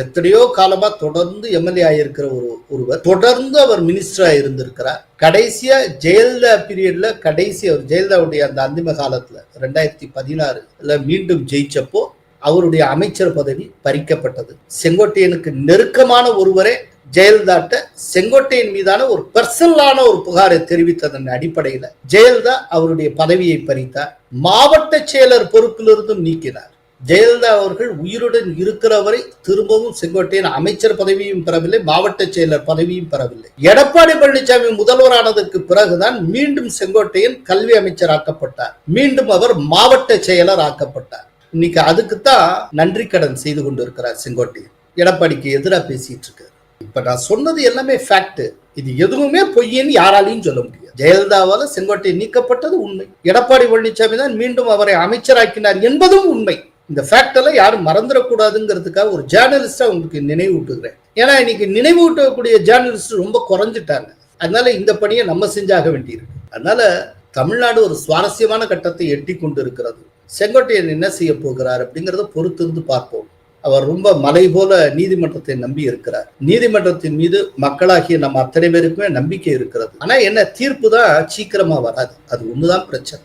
Speaker 1: எத்தனையோ காலமா தொடர்ந்து எம்எல்ஏ ஆயிருக்கிற ஒரு ஒருவர் தொடர்ந்து அவர் மினிஸ்டரா இருந்திருக்கிறார். கடைசியா ஜெயலலிதா பீரியட்ல கடைசி அவர் ஜெயலலிதாவுடைய அந்த அந்திம காலத்துல ரெண்டாயிரத்தி பதினாறுல மீண்டும் ஜெயிச்சப்போ அவருடைய அமைச்சர் பதவி பறிக்கப்பட்டது. செங்கோட்டையனுக்கு நெருக்கமான ஒருவரே ஜெயலலிதாட்ட செங்கோட்டையின் மீதான ஒரு பர்சனலான ஒரு புகாரை தெரிவித்ததன் அடிப்படையில. ஜெயலலிதா அவருடைய பதவியை பறித்தார். மாவட்ட செயலர் பொறுப்பிலிருந்தும் நீக்கினார். ஜெயலலிதா அவர்கள் உயிருடன் இருக்கிறவரை திரும்பவும் செங்கோட்டையின் அமைச்சர் பதவியும் பெறவில்லை மாவட்ட செயலர் பதவியும் பெறவில்லை. எடப்பாடி பழனிசாமி முதல்வரானதற்கு பிறகுதான் மீண்டும் செங்கோட்டையன் கல்வி அமைச்சர் ஆக்கப்பட்டார். மீண்டும் அவர் மாவட்ட செயலர் ஆக்கப்பட்டார். இன்னைக்கு அதுக்குத்தான் நன்றி கடன் செய்து கொண்டிருக்கிறார் செங்கோட்டையன். எடப்பாடிக்கு எதிராக பேசிட்டு இருக்காரு. இப்ப நான் சொன்னது எல்லாமே ஃபேக்ட் இது எதுவுமே பொய்யன்னு யாராலையும் சொல்ல முடியாது. ஜெயலலிதாவால செங்கோட்டை நீக்கப்பட்டது உண்மை. எடப்பாடி பழனிசாமி தான் மீண்டும் அவரை அமைச்சராக்கினார் என்பதும் உண்மை. இந்த ஃபேக்டெல்லாம் யாரும் மறந்துடக்கூடாதுங்கிறதுக்காக ஒரு ஜேர்னலிஸ்டா உங்களுக்கு நினைவூட்டுகிறேன். ஏன்னா இன்னைக்கு நினைவூட்டக்கூடிய ஜேர்னலிஸ்ட் ரொம்ப குறைஞ்சிட்டாங்க. அதனால இந்த பணியை நம்ம செஞ்சாக வேண்டியிருக்கு. அதனால தமிழ்நாடு ஒரு சுவாரஸ்யமான கட்டத்தை எட்டி கொண்டு இருக்கிறது செங்கோட்டையன் என்ன செய்ய போகிறார் அப்படிங்கிறத பொறுத்திருந்து பார்ப்போம். அவர் ரொம்ப மலை போல நீதிமன்றத்தை நம்பி இருக்கிறார். நீதிமன்றத்தின் மீது மக்களாகிய நம்ம அத்தனை பேருக்குமே நம்பிக்கை இருக்கிறது. ஆனா என்ன தீர்ப்பு தான் சீக்கிரமா வராது. அது ஒண்ணுதான் பிரச்சனை.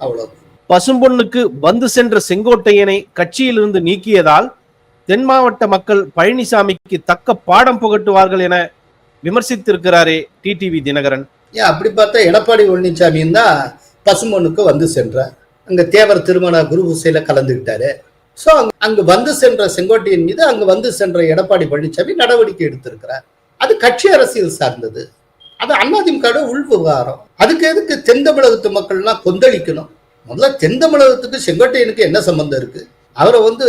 Speaker 1: அவ்வளவு
Speaker 2: பசும்பொன்னுக்கு வந்து சென்ற செங்கோட்டையனை கட்சியிலிருந்து நீக்கியதால் தென் மாவட்ட மக்கள் பழனிசாமிக்கு தக்க பாடம் புகட்டுவார்கள் என விமர்சித்திருக்கிறாரே டிடிவி தினகரன்.
Speaker 1: ஏன் அப்படி பார்த்தா எடப்பாடி பழனிசாமியும் தான் பசுமனுக்கு வந்து சென்றார். அங்க தேவர் திருமண குரு பூசையில கலந்துக்கிட்டாரு ஸோ அங்கு வந்து சென்ற செங்கோட்டையின் மீது அங்கு வந்து சென்ற எடப்பாடி பழனிசாமி நடவடிக்கை எடுத்திருக்கிறார். அது கட்சி அரசியல் சார்ந்தது. அது அதிமுக உள் விவகாரம். அதுக்கு எதுக்கு தென் தமிழகத்து மக்கள்லாம் கொந்தளிக்கணும்? முதல்ல தென் தமிழகத்துக்கு செங்கோட்டையனுக்கு என்ன சம்பந்தம் இருக்கு? அவரை வந்து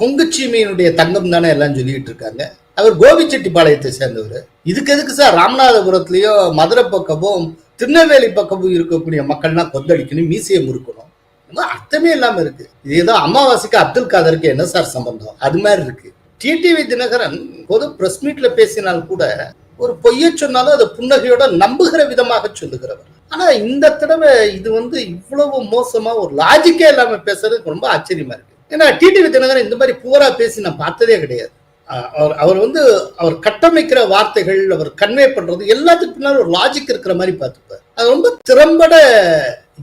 Speaker 1: கொங்கு சீமையினுடைய தங்கம் தானே எல்லாம் சொல்லிட்டு இருக்காங்க. அவர் கோபிச்செட்டிப்பாளையத்தை சேர்ந்தவர். இதுக்கு எதுக்கு சார்? ராமநாதபுரத்துலயோ மதுரை பக்கமும் திருநெல்வேலி பக்கமும் இருக்கக்கூடிய மக்கள்லாம் கொந்தளிக்கணும் மீசையை முறுக்கணும். அர்த்தமே இல்லாம இருக்கு. இது ஏதோ அமாவாசைக்கு அப்துல் காதருக்கு என்ன சார் சம்பந்தம்? அது மாதிரி இருக்கு. டிடிவி தினகரன் பொது பிரஸ் மீட்ல பேசினால் கூட ஒரு பொய்ய சொன்னாலும் அதை புன்னகையோட நம்புகிற விதமாக சொல்லுகிறவர். ஆனா இந்த தடவை இது வந்து இவ்வளவு மோசமா ஒரு லாஜிக்கே இல்லாம பேசுறதுக்கு ரொம்ப ஆச்சரியமா இருக்கு. ஏன்னா டிடிவி தினகரன் இந்த மாதிரி புவரா பேசி நான் பார்த்ததே கிடையாது. அஹ் அவர் அவர் வந்து அவர் கட்டமைக்கிற வார்த்தைகள் அவர் கன்வே பண்றது எல்லாத்துக்கு பின்னாடி ஒரு லாஜிக் இருக்கிற மாதிரி பார்த்துப்பார். அது ரொம்ப திறம்பட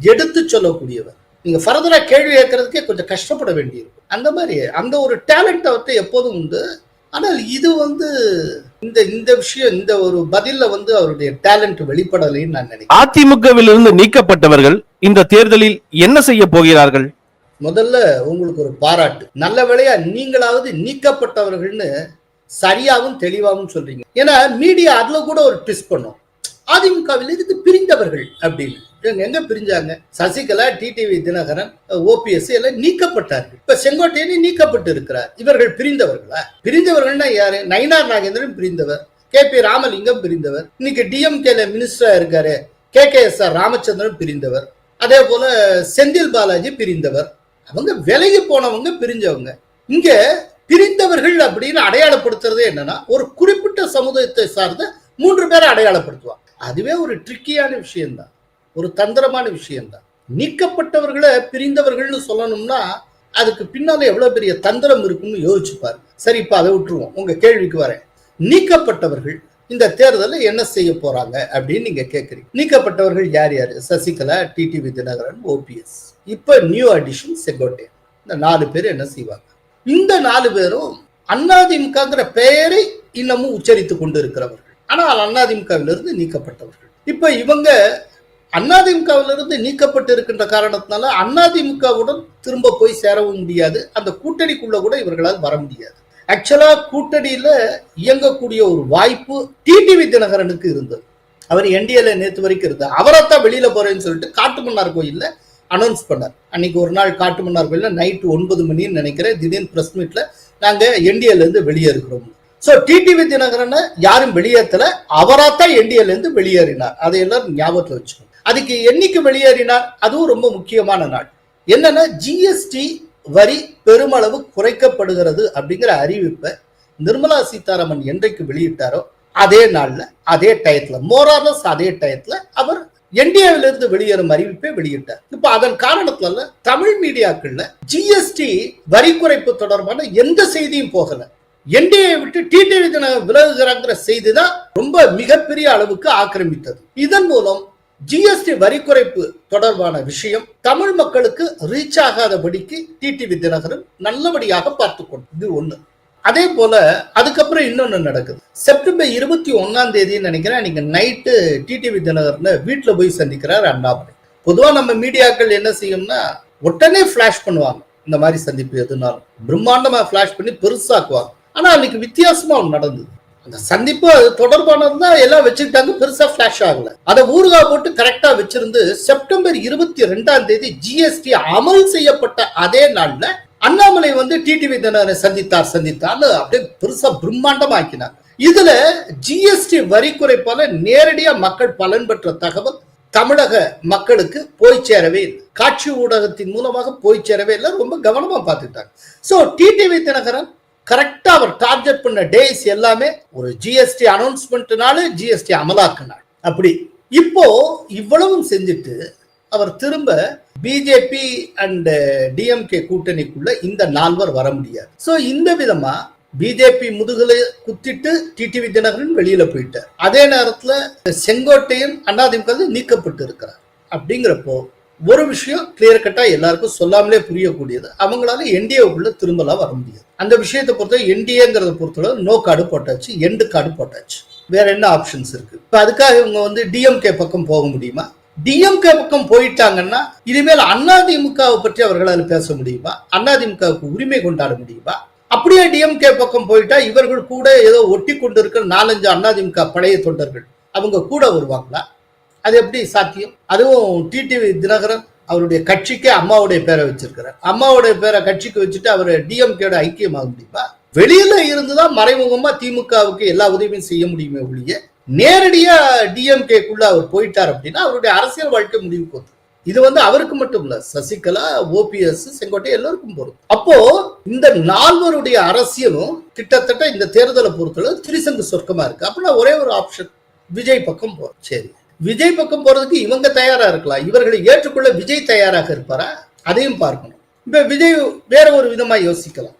Speaker 1: எடுத்து சொல்லக்கூடியவர். நீங்க ஃபர்தரா கேள்வி கேட்கறதுக்கே கொஞ்சம் கஷ்டப்பட வேண்டியிருக்கும். அந்த மாதிரி அந்த ஒரு டேலண்ட் அவர்கிட்ட எப்போதும் உண்டு. ஆனால் இது வந்து இந்த இந்த விஷயம் இந்த ஒரு பதில்ல வந்து அவருடைய டேலண்ட் வெளிப்படலைன்னு நான் நினைக்கிறேன்.
Speaker 2: அதிமுகவிலிருந்து நீக்கப்பட்டவர்கள் இந்த தேர்தலில் என்ன செய்ய போகிறார்கள்?
Speaker 1: முதல்ல உங்களுக்கு ஒரு பாராட்டு. நல்ல வேளையா நீங்களாவது நீக்கப்பட்டவர்கள்னு சரியாவும் தெளிவாகவும் சொல்றீங்க. ஏன்னா மீடியா அதுல கூட ஒரு ட்விஸ்ட் பண்ணும். அதிமுகவில் இருந்து பிரிந்தவர்கள் அப்படின்னு. இவங்க எங்க பிரிஞ்சாங்க? சசிகலா டிடிவி தினகரன் ஓபிஎஸ் எல்லாம் நீக்கப்பட்டார்கள். இப்ப செங்கோட்டையனி நீக்கப்பட்டு இருக்கிறார். இவர்கள் பிரிந்தவர்களா? பிரிந்தவர்கள்னா யாரு? நயினார் நாகேந்திரன் பிரிந்தவர். கே பி ராமலிங்கம் பிரிந்தவர். இன்னைக்கு டிஎம்கேல மினிஸ்டரா இருக்காரு. K K S R Ramachandran பிரிந்தவர். அதே போல செந்தில் பாலாஜி பிரிந்தவர். அவங்க விலகி போனவங்க பிரிஞ்சவங்க. இங்க பிரிந்தவர்கள் அப்படின்னு அடையாளப்படுத்துறது என்னன்னா ஒரு குறிப்பிட்ட சமுதாயத்தை சார்ந்த மூன்று பேரை அடையாளப்படுத்துவாங்க. அதுவே ஒரு ட்ரிக்கியான விஷயம்தான். ஒரு தந்திரமான விஷயம்தான். நீக்கப்பட்டவர்களை பிரிந்தவர்கள்னு சொல்லணும்னா அதுக்கு பின்னால எவ்வளவு பெரிய தந்திரம் இருக்குன்னு யோசிச்சுப்பாரு சரி இப்ப அதை விட்டுருவோம். உங்க கேள்விக்கு வரேன். நீக்கப்பட்டவர்கள் இந்த தேர்தலில் என்ன செய்ய போறாங்க அப்படின்னு நீங்க கேட்குறீங்க நீக்கப்பட்டவர்கள் யார் யார்? சசிகலா டிடிவி தினகரன் ஓபிஎஸ் இப்ப நியூ அடிஷன் செங்கோட்டையன் இந்த நாலு பேர் என்ன செய்வாங்க? இந்த நாலு பேரும் அண்ணாதிமுகங்கிற பெயரை இன்னமும் உச்சரித்து கொண்டு இருக்கிறவர்கள் ஆனால் அண்ணாதிமுகவிலிருந்து நீக்கப்பட்டவர்கள். இப்ப இவங்க அதிமுகவிலிருந்து நீக்கப்பட்டு இருக்கின்ற காரணத்தினால அதிமுகவுடன் திரும்ப போய் சேரவும் முடியாது. அந்த கூட்டணிக்குள்ள கூட இவர்களால் வர முடியாது. ஆக்சுவலா கூட்டணியில இயங்கக்கூடிய ஒரு வாய்ப்பு டிடிவி தினகரனுக்கு இருந்தது. அவர் என்டிஏல நேற்று வரைக்கும் இருந்தார். அவரைத்தான் வெளியில போறேன்னு சொல்லிட்டு காட்டுமன்னார் கோயில்ல அனௌன்ஸ் பண்ணார். அன்னைக்கு ஒரு நாள் காட்டுமன்னார் கோயில்ல நைட்டு ஒன்பது மணின்னு நினைக்கிறேன். திடீர்னு பிரஸ் மீட்ல நாங்க என்டிஏல இருந்து வெளியே இருக்கிறோம். சோ டிடிவி தினகரனை யாரும் வெளியேற்றல. அவராத்தான் என்டிஏல இருந்து வெளியேறினார். அதை எல்லாரும் ஞாபகத்தில் வச்சுக்கணும் அதுக்கு என்னைக்கு வெளியேறினார் அதுவும் ரொம்ப முக்கியமான நாள். என்னன்னா ஜிஎஸ்டி வரி பெருமளவு குறைக்கப்படுகிறது அப்படிங்கிற அறிவிப்பை நிர்மலா சீதாராமன் என்றைக்கு வெளியிட்டாரோ அதே நாள்ல அதே டயத்துல மோரார்லஸ் அதே டயத்துல அவர் என்டிஏவில வெளியேறும் அறிவிப்பை வெளியிட்டார். இப்ப அதன் காரணத்துல தமிழ் மீடியாக்கள்ல ஜிஎஸ்டி வரி குறைப்பு தொடர்பான எந்த செய்தியும் போகல. என்டிஏ விட்டு டிடிவி விலகுகிறாங்கிற செய்தி தான் ரொம்ப மிகப்பெரிய அளவுக்கு ஆக்கிரமித்தது. இதன் மூலம் ஜிஎஸ்டி வரி குறைப்பு தொடர்பான விஷயம் தமிழ் மக்களுக்கு ரீச் ஆகாதபடிக்கு டிடிவி தினகரன் நல்லபடியாக பார்த்து இது ஒண்ணு. அதே போல அதுக்கப்புறம் இன்னொன்னு நடக்குது. செப்டம்பர் இருபத்தி ஒன்னாம் தேதின்னு நினைக்கிறேன். நீங்க நைட்டு டிடிவி தினகரனை வீட்டுல போய் சந்திக்கிறார் அண்ணாமலை. பொதுவா நம்ம மீடியாக்கள் என்ன செய்யும்னா உடனே ஃபிளாஷ் பண்ணுவாங்க. இந்த மாதிரி சந்திப்பு எதுனாலும். பிரம்மாண்டமா ஃபிளாஷ் பண்ணி பெருசாக்குவாங்க. ஆனா அன்னைக்கு வித்தியாசமா ஒன்று நடந்தது. அந்த சந்திப்பு அது தொடர்பானது தான் எல்லாம் வச்சுக்கிட்டாங்க பெருசா ஃப்ளாஷ் ஆகல. அதை ஊறுகா போட்டு கரெக்டா வச்சிருந்து செப்டம்பர் இருபத்தி ரெண்டாம் தேதி ஜிஎஸ்டி அமல் செய்யப்பட்ட அதே நாள்ல அண்ணாமலை வந்து டிடிவி தினரை சந்தித்தார் சந்தித்தார்னு அப்படியே பெருசா பிரம்மாண்டமா ஆக்கினார் இதுல ஜிஎஸ்டி வரி குறைப்பால நேரடியா மக்கள் பலன் பெற்ற தகவல் தமிழக மக்களுக்கு போய் சேரவே இல்லை. காட்சி ஊடகத்தின் மூலமாக போய் சேரவே இல்லை ரொம்ப கவனமா பார்த்துட்டாங்க சோ டிடிவி தினகரன் கரெக்டாக அவர் டார்கெட் பண்ண டேஸ் எல்லாமே ஒரு ஜிஎஸ்டி அனௌன்ஸ்மெண்ட்னால ஜிஎஸ்டி அமலாக்கினார். அப்படி. இப்போ இவ்வளவும் செஞ்சுட்டு அவர் திரும்ப பிஜேபி அண்ட் டிஎம்கே கூட்டணிக்குள்ள இந்த நால்வர் வர முடியாது. ஸோ இந்த விதமா பிஜேபி முதுகுல குத்திட்டு டிடிவி தினகரன் வெளியில போயிட்டார். அதே நேரத்தில் செங்கோட்டையன் அண்ணாதிமுக நீக்கப்பட்டு இருக்கிறார் அப்படிங்கிறப்போ ஒரு விஷயம் கிளியர் கட்டா எல்லாருக்கும் சொல்லாமலே புரியக்கூடியது. அவங்களால என்டிஏவுக்குள்ள திரும்பலாம் வர முடியாது. அந்த விஷயத்தை பொறுத்த என்டிஏங்கிறத பொறுத்தளவு நோ கார்டு போட்டாச்சு எண்டு கார்டு போட்டாச்சு. வேற என்ன ஆப்ஷன்ஸ் இருக்கு? இப்ப அதுக்காக இவங்க வந்து டிஎம்கே பக்கம் போக முடியுமா? டிஎம்கே பக்கம் போயிட்டாங்கன்னா இனிமேல் அதிமுகவை பற்றி அவர்களால் பேச முடியுமா? அதிமுகவுக்கு உரிமை கொண்டாட முடியுமா? அப்படியே டிஎம்கே பக்கம் போயிட்டா இவர்கள் கூட ஏதோ ஒட்டி கொண்டு இருக்கிற நாலஞ்சு அதிமுக பழைய தொண்டர்கள் அவங்க கூட வருவாங்களா? அது எப்படி சாத்தியம்? அதுவும் டிடிவி தினகரன் அவருடைய கட்சிக்கே அம்மாவுடைய பேரை வச்சிருக்கிறார். அம்மாவுடைய பேரை கட்சிக்கு வச்சுட்டு அவர் டிஎம்கேட ஐக்கியமாக முடியுமா? வெளியில இருந்துதான் மறைமுகமா திமுகவுக்கு எல்லா உதவியும் செய்ய முடியுமே ஒழிய நேரடியா டிஎம்கேக்குள்ள அவர் போயிட்டார் அப்படின்னா அவருடைய அரசியல் வாழ்க்கை முடிவுக்கு வந்து இது வந்து அவருக்கு மட்டும் இல்ல சசிகலா ஓபிஎஸ் செங்கோட்டை எல்லாருக்கும் பொருள் அப்போ இந்த நால்வருடைய அரசியலும் கிட்டத்தட்ட இந்த தேர்தலை பொறுத்தளவு திரிசங்கு சொர்க்கமா இருக்கு. அப்படின்னா ஒரே ஒரு ஆப்ஷன் விஜய் பக்கம் போறோம் சரி. விஜய் பக்கம் போறதுக்கு இவங்க தயாரா இருக்கலாம். இவர்களை ஏற்றுக்கொள்ள விஜய் தயாராக இருப்பாரா? அதையும் பார்க்கணும். இப்ப விஜய் வேற ஒரு விதமா யோசிக்கலாம்.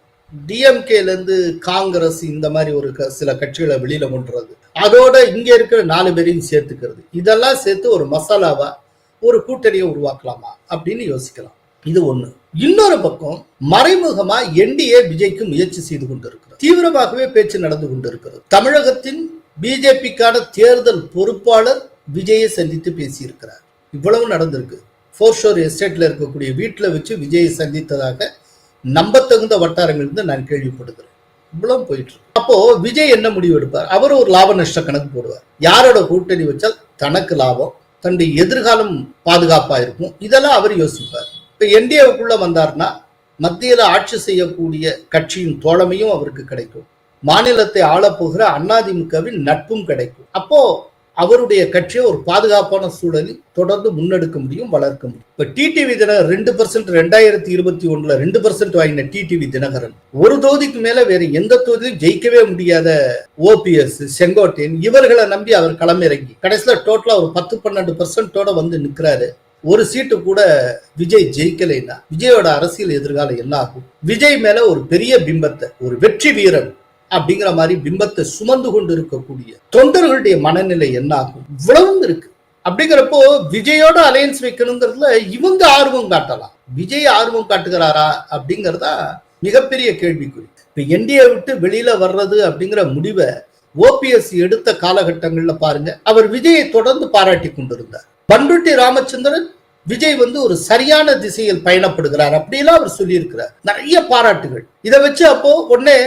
Speaker 1: டிஎம்கேல இருந்து காங்கிரஸ் இந்த மாதிரி ஒரு க- சில கட்சிகளை வெளியில கொண்டுறது. அதோட இங்க இருக்கிற நாலு பேரையும் சேர்த்துக்கிறது. இதெல்லாம் சேர்த்து ஒரு மசாலாவா ஒரு கூட்டணியை உருவாக்கலாமா அப்படின்னு யோசிக்கலாம். இது ஒண்ணு. இன்னொரு பக்கம் மறைமுகமா என்டிஏ விஜய்க்கு முயற்சி செய்து கொண்டிருக்கிறது. தீவிரமாகவே பேச்சு நடந்து கொண்டிருக்கிறது. தமிழகத்தின் பிஜேபிக்கான தேர்தல் பொறுப்பாளர் விஜயை சந்தித்து பேசியிருக்கிறார். இவ்வளவு நடந்திருக்கு. ஃபோர் ஷோர் எஸ்டேட்ல இருக்கக்கூடிய வீட்டில் வச்சு விஜயை சந்தித்ததாக நம்பத்தகுந்த வட்டாரங்களிலிருந்து நான் கேள்விப்படுகிறேன். இவ்வளவு போயிட்டு இருக்கு அப்போ விஜய் என்ன முடிவு எடுப்பார்? அவர் ஒரு லாப நஷ்ட கணக்கு போடுவார். யாரோட கூட்டணி வச்சால் தனக்கு லாபம் தன்னுடைய எதிர்காலம் பாதுகாப்பா இருக்கும். இதெல்லாம் அவர் யோசிப்பார். இப்ப என்டிஏவுக்குள்ள வந்தார்னா மத்தியில ஆட்சி செய்யக்கூடிய கட்சியின் தோழமையும் அவருக்கு கிடைக்கும். மாநிலத்தை ஆளப்போகிற அதிமுகவின் நட்பும் கிடைக்கும். அப்போ அவருடைய கட்சியை ஒரு பாதுகாப்பான சூழலில் தொடர்ந்து முன்னெடுக்க முடியும் வளர்க்க முடியும். இப்ப டிடிவி தினகரன் ரெண்டு பர்சன்ட் ரெண்டாயிரத்தி இருபத்தி ஒண்ணுல ரெண்டு பர்சன்ட் வாங்கின டிடிவி தினகரன். ஒரு தொகுதிக்கு மேல வேற எந்த தொகுதியும் ஜெயிக்கவே முடியாத ஓபிஎஸ் செங்கோட்டையன் இவர்களை நம்பி அவர் களமிறங்கி கடைசியில டோட்டலா ஒரு பத்து பன்னெண்டு பர்சன்டோட வந்து நிக்கிறாரு. ஒரு சீட்டு கூட விஜய் ஜெயிக்கலைன்னா விஜயோட அரசியல் எதிர்காலம் என்ன ஆகும்? விஜய் மேல ஒரு பெரிய பிம்பத்தை ஒரு வெற்றி வீரன் அப்படிங்கிற மாதிரி பிம்பத்தை சுமந்து கொண்டு இருக்கக்கூடிய தொண்டர்களுடைய மனநிலை என்ன ஆகும் இவ்வளவும் இருக்கு. அப்படிங்கிறப்போ விஜயோட அலையன்ஸ் வைக்கணுங்கிறதுல இவங்க ஆர்வம் காட்டலாம். விஜய் ஆர்வம் காட்டுகிறாரா அப்படிங்கறதா மிகப்பெரிய கேள்விக்குறி. இப்ப என்டிஏ விட்டு வெளியில வர்றது அப்படிங்கிற முடிவை ஓபிஎஸ் எடுத்த காலகட்டங்கள்ல பாருங்க அவர் விஜயை தொடர்ந்து பாராட்டி கொண்டிருந்தார். பண்ருட்டி ராமச்சந்திரன் விஜய் வந்து ஒரு சரியான திசையில் பயணப்படுகிறார் அப்படிலாம் அவர் சொல்லியிருக்கிறார். நிறைய பாராட்டுகள். இதை வச்சு அப்போ உடனே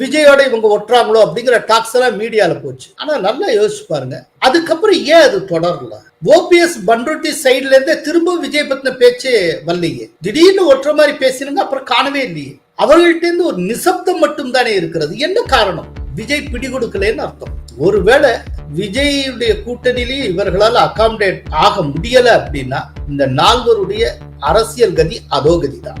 Speaker 1: விஜயோட இவங்க ஒட்டுறாங்களோ அப்படிங்கிற டாக்ஸ் எல்லாம் மீடியால போச்சு. ஆனா நல்லா யோசிச்சு பாருங்க. அதுக்கப்புறம் ஏன் அது தொடரல? ஓபிஎஸ் பண்ருட்டி சைடுல இருந்தே திரும்ப விஜய் பத்தின பேச்சே வரலையே. திடீர்னு ஒட்டுற மாதிரி பேசினுங்க அப்புறம் காணவே இல்லையே. அவர்கள்ட்ட இருந்து ஒரு நிசப்தம் மட்டும் தானே இருக்கிறது. என்ன காரணம்? விஜய் பிடி கொடுக்கலன்னு அர்த்தம். ஒருவேளை விஜயுடைய கூட்டணியிலேயே இவர்களால் அகாமடேட் ஆக முடியல அப்படின்னா இந்த நால்வருடைய அரசியல் கதி அதோ கதி தான்